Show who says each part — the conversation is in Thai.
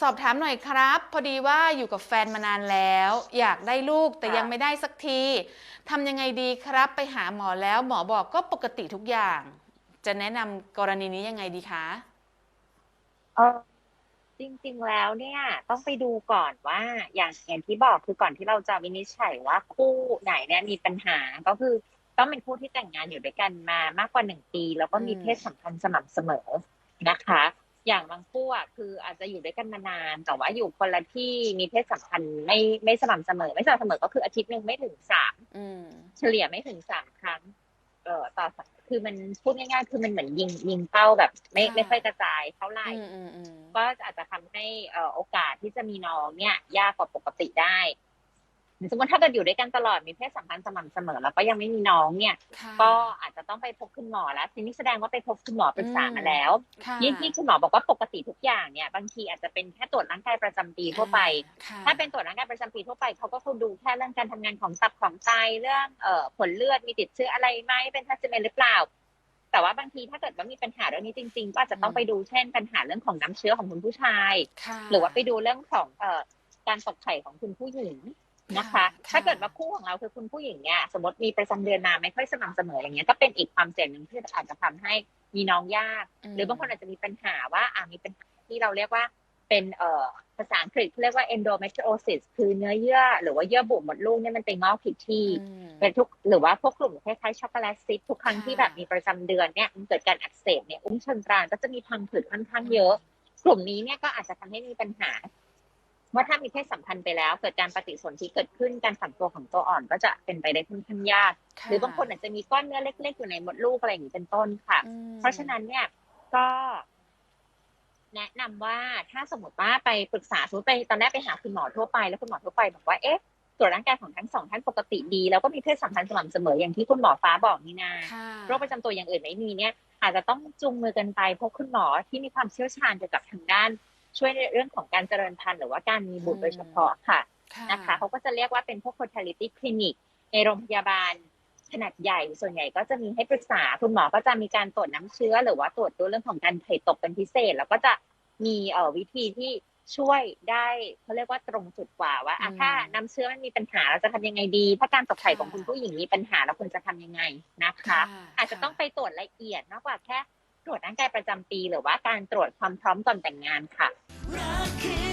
Speaker 1: สอบถามหน่อยครับ พอดีว่าอยู่กับแฟนมานานแล้ว อยากได้ลูกแต่
Speaker 2: ค่ะ
Speaker 1: ยังไม่ได้สักทีทำยังไงดีครับ ไปหาหมอแล้ว หมอบอกก็ปกติทุกอย่าง จะแนะนำกรณีนี้ยังไงดีคะ
Speaker 2: เออจริงๆแล้วเนี่ย ต้องไปดูก่อนว่าอย่างอย่างที่บอกคือก่อนที่เราจะวินิจฉัยว่าคู่ไหนเนี่ยมีปัญหาก็คือต้องเป็นคู่ที่แต่งงานอยู่ด้วยกันมามากกว่าหนึ่งปี แล้วก็มี
Speaker 1: อืม
Speaker 2: เพศสัมพันธ์สม่ำเสมอนะคะ อย่างบางคู่อะคืออาจจะอยู่ด้วยกันมานาน แต่ว่าอยู่คนละที่มีเพศสัมพันธ์ไม่ไม่สม่ำเสมอ ไม่สม่ำเสมอก็คืออาทิตย์หนึ่งไม่ถึงสาม
Speaker 1: อืม
Speaker 2: เฉลี่ยไม่ถึงสามครั้ง เอ่อต่อสัปคือมันพูดง่ายๆ คือมันเหมือนยิงยิงเป้าแบบ ไม่
Speaker 1: ค่ะ
Speaker 2: ไม่ค่อยกระจายเท่าไหร่
Speaker 1: อืมอืมอืม
Speaker 2: ก็อาจจะทำให้เอ่อโอกาสที่จะมีน้องเนี่ย ยากกว่าปกติได้ สมมติถ้าเกิดอยู่ด้วยกันตลอดมีเพศสัมพันธ์สม่ำเสมอ แล้วก็ยังไม่มีน้องเนี่ย
Speaker 1: ค่ะ
Speaker 2: ก็อาจจะต้องไปพบคุณหมอแล้วทีนี้แสดงว่าไปพบคุณหมอปรึกษา
Speaker 1: อืม
Speaker 2: มาแล้ว
Speaker 1: ค่ะ
Speaker 2: ยิ่งที่คุณหมอบอกว่าปกติทุกอย่างเนี่ยบางทีอาจจะเป็นแค่ตรวจร่างกายประจำปีทั่วไป
Speaker 1: ค่ะ
Speaker 2: ถ้าเป็นตรวจร่างกายประจำปีทั่วไปเขาก็คงดูแค่เรื่องการทำงานของตับของไตเรื่องเอ่อผลเลือดมีติดเชื้ออะไรไหมเป็นทัสเมนหรือเปล่าแต่ว่าบางทีถ้าเกิดว่ามีปัญหาเรื่องนี้จริงๆ ก็อาจจะต้องไปดูเช่นปัญหาเรื่องของน้ำเชื้อของคุณผู้ชาย
Speaker 1: ค่ะ
Speaker 2: หรือว่าไปดูเรื่องของเอ่อการตกไข่ของคุณผู้หญิง นะคะ
Speaker 1: ค่ะ
Speaker 2: ถ้าเกิดว่าคู่ของเราคือคุณผู้หญิงเนี่ยสมมติมีประจำเดือนมาไม่ค่อยสม่ำเสมออย่างเงี้ยก็เป็นอีกความเสี่ยงหนึ่งที่อาจจะทำให้มีน้องยาก หรือบางคนอาจจะมีปัญหาว่าอ่ามีปัญหาที่เราเรียกว่าเป็นเอ่อภาษาอังกฤษเขาเรียกว่า endometriosis คือเนื้อเยื่อ หรือว่าเยื่อบุมดลูกเนี่ยมันไปงอกผิดที่
Speaker 1: อืม
Speaker 2: เป็นทุกหรือว่าพวกกลุ่มคล้ายๆช็อกโกแลตซิสทุกครั้ง
Speaker 1: ค่ะ
Speaker 2: ที่แบบมีประจำเดือนเนี่ยมันเกิดการอักเสบเนี่ยอุ้งเชิงกรานก็จะมีพังผืดค่อนข้างเยอะ กลุ่มนี้เนี่ยก็อาจจะทำให้มีปัญหา ว่าถ้ามีเพศสัมพันธ์ไปแล้ว เกิดการปฏิสนธิเกิดขึ้นการฝังตัวของตัวอ่อนก็จะเป็นไปได้ค่อนข้างยาก
Speaker 1: ค่ะ
Speaker 2: หรือบางคนอาจจะมีก้อนเนื้อเล็ก ๆ อยู่ในมดลูกอะไรอย่างนี้เป็นต้นค่ะ
Speaker 1: อืม
Speaker 2: เพราะฉะนั้นเนี่ยก็แนะนำว่าถ้าสมมติว่าไปปรึกษาสมมติไปตอนแรกไปหาคุณหมอทั่วไปแล้วคุณหมอทั่วไปบอกว่าเอ๊ะตรวจร่างกายของทั้งสองท่านปกติดี แล้วก็มีเพศสัมพันธ์สม่ำเสมออย่างที่คุณหมอฟ้าบอกนี่นา
Speaker 1: ค่ะ
Speaker 2: โรคประจำตัวอย่างอื่นไม่มีเนี่ย อาจจะต้องจูงมือกันไปพบคุณหมอที่มีความเชี่ยวชาญเกี่ยวกับทางด้าน ช่วยในเรื่องของการเจริญพันธุ์หรือว่าการมีบุตรโดยเฉพาะค่ะ
Speaker 1: ค่ะ
Speaker 2: นะคะเขาก็จะเรียกว่าเป็นพวก fertility clinic ในโรงพยาบาลขนาดใหญ่ส่วนใหญ่ก็จะมีให้ปรึกษาคุณหมอก็จะมีการตรวจน้ำเชื้อ หรือว่าตรวจดูเรื่องของการไข่ตกเป็นพิเศษ แล้วก็จะมีเอ่อวิธีที่ช่วยได้เขาเรียกว่าตรงจุดกว่าว่าอะ
Speaker 1: อืม
Speaker 2: ถ้าน้ำเชื้อมันมีปัญหาเราจะทำยังไงดี ถ้าการตกไข่
Speaker 1: ค่ะ
Speaker 2: ของคุณผู้หญิงมีปัญหาเราควรจะทำยังไงนะคะ
Speaker 1: ค่ะ
Speaker 2: อาจจะต้องไปตรวจละเอียดมากกว่าแค่ ตรวจร่างกายประจำปี หรือว่าการตรวจความพร้อมก่อนแต่งงานค่ะ
Speaker 3: รักคือ